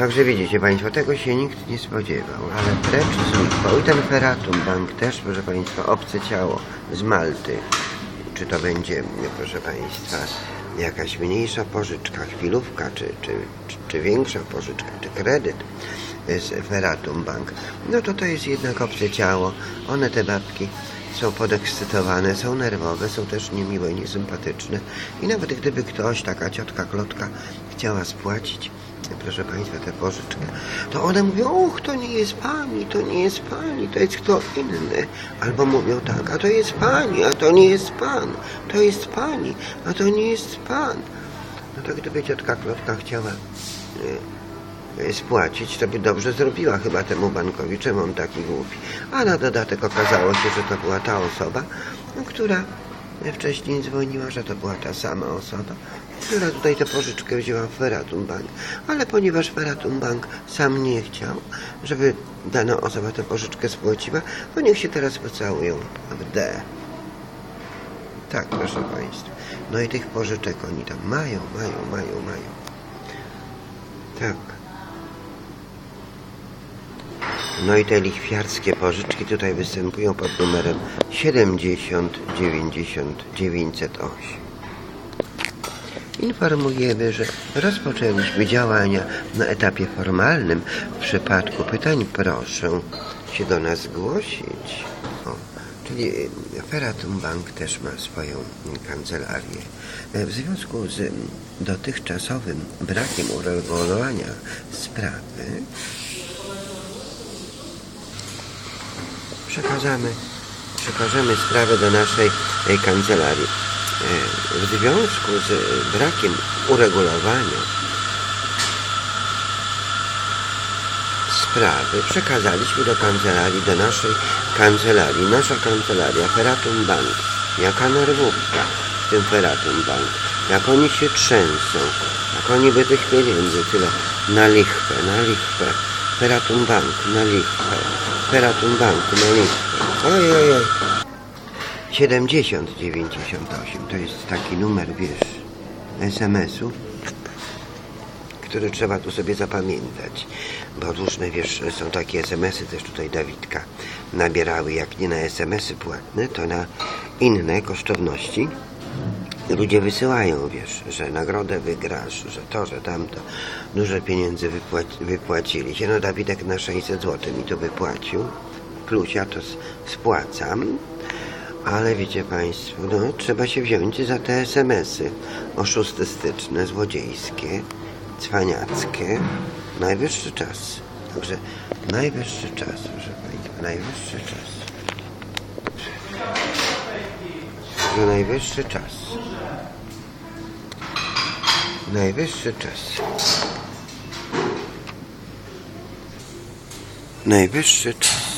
Także widzicie Państwo, tego się nikt nie spodziewał, ale precz z lichwą. I ten Ferratum Bank też, proszę Państwa, obce ciało z Malty. Czy to będzie, proszę Państwa, jakaś mniejsza pożyczka, chwilówka, czy, czy, czy, czy większa pożyczka, czy kredyt z Ferratum Bank, no to to jest jednak obce ciało. One, te babki, są podekscytowane, są nerwowe, są też niemiłe, niesympatyczne. I nawet gdyby ktoś, taka ciotka Klotka, chciała spłacić, proszę Państwa, tę pożyczkę, to one mówią, uch, to nie jest Pani, to nie jest Pani, to jest kto inny. Albo mówią tak, a to jest Pani, a to nie jest Pan, to jest Pani, a to nie jest Pan. No to gdyby ciotka Klotka chciała e, e, spłacić, to by dobrze zrobiła chyba temu bankowi, czemu on taki głupi. A na dodatek okazało się, że to była ta osoba, która wcześniej dzwoniła, że to była ta sama osoba, która tutaj tę pożyczkę wzięła w Feratum Bank. Ale ponieważ Feratum Bank sam nie chciał, żeby dana osoba tę pożyczkę spłaciła, to niech się teraz pocałują w D. Tak, proszę Państwa. No i tych pożyczek oni tam mają, mają, mają, mają. Tak. No i te lichwiarskie pożyczki tutaj występują pod numerem 70 90 908. Informujemy, że rozpoczęliśmy działania na etapie formalnym. W przypadku pytań proszę się do nas zgłosić. O, czyli Feratum Bank też ma swoją kancelarię. W związku z dotychczasowym brakiem uregulowania sprawy przekazamy, przekażemy sprawę do naszej e, kancelarii. E, W związku z e, brakiem uregulowania sprawy przekazaliśmy do kancelarii, do naszej kancelarii. Nasza kancelaria, Feratum Bank, jaka nerwówka w tym Feratum Bank, jak oni się trzęsą, jak oni by tych pieniędzy tyle na lichwę, na lichwę. Feratum Bank, na lichwę. Feratum Bank, na lichwę. Oj, oj, oj. 7098 to jest taki numer, wiesz, SMS-u, który trzeba tu sobie zapamiętać, bo różne, wiesz, są takie SMS-y też tutaj Dawidka nabierały, jak nie na SMS-y płatne, to na inne kosztowności. Ludzie wysyłają, wiesz, że nagrodę wygrasz, że to, że tamto, duże pieniędzy wypłaci, wypłacili się. No Dawidek na 600 zł mi to wypłacił, plus ja to spłacam, ale wiecie Państwo, no trzeba się wziąć za te SMS-y oszustystyczne, złodziejskie, cwaniackie. Najwyższy czas. Także najwyższy czas, proszę Państwa, najwyższy czas. Także najwyższy czas. Najwyższy czas. Najwyższy czas.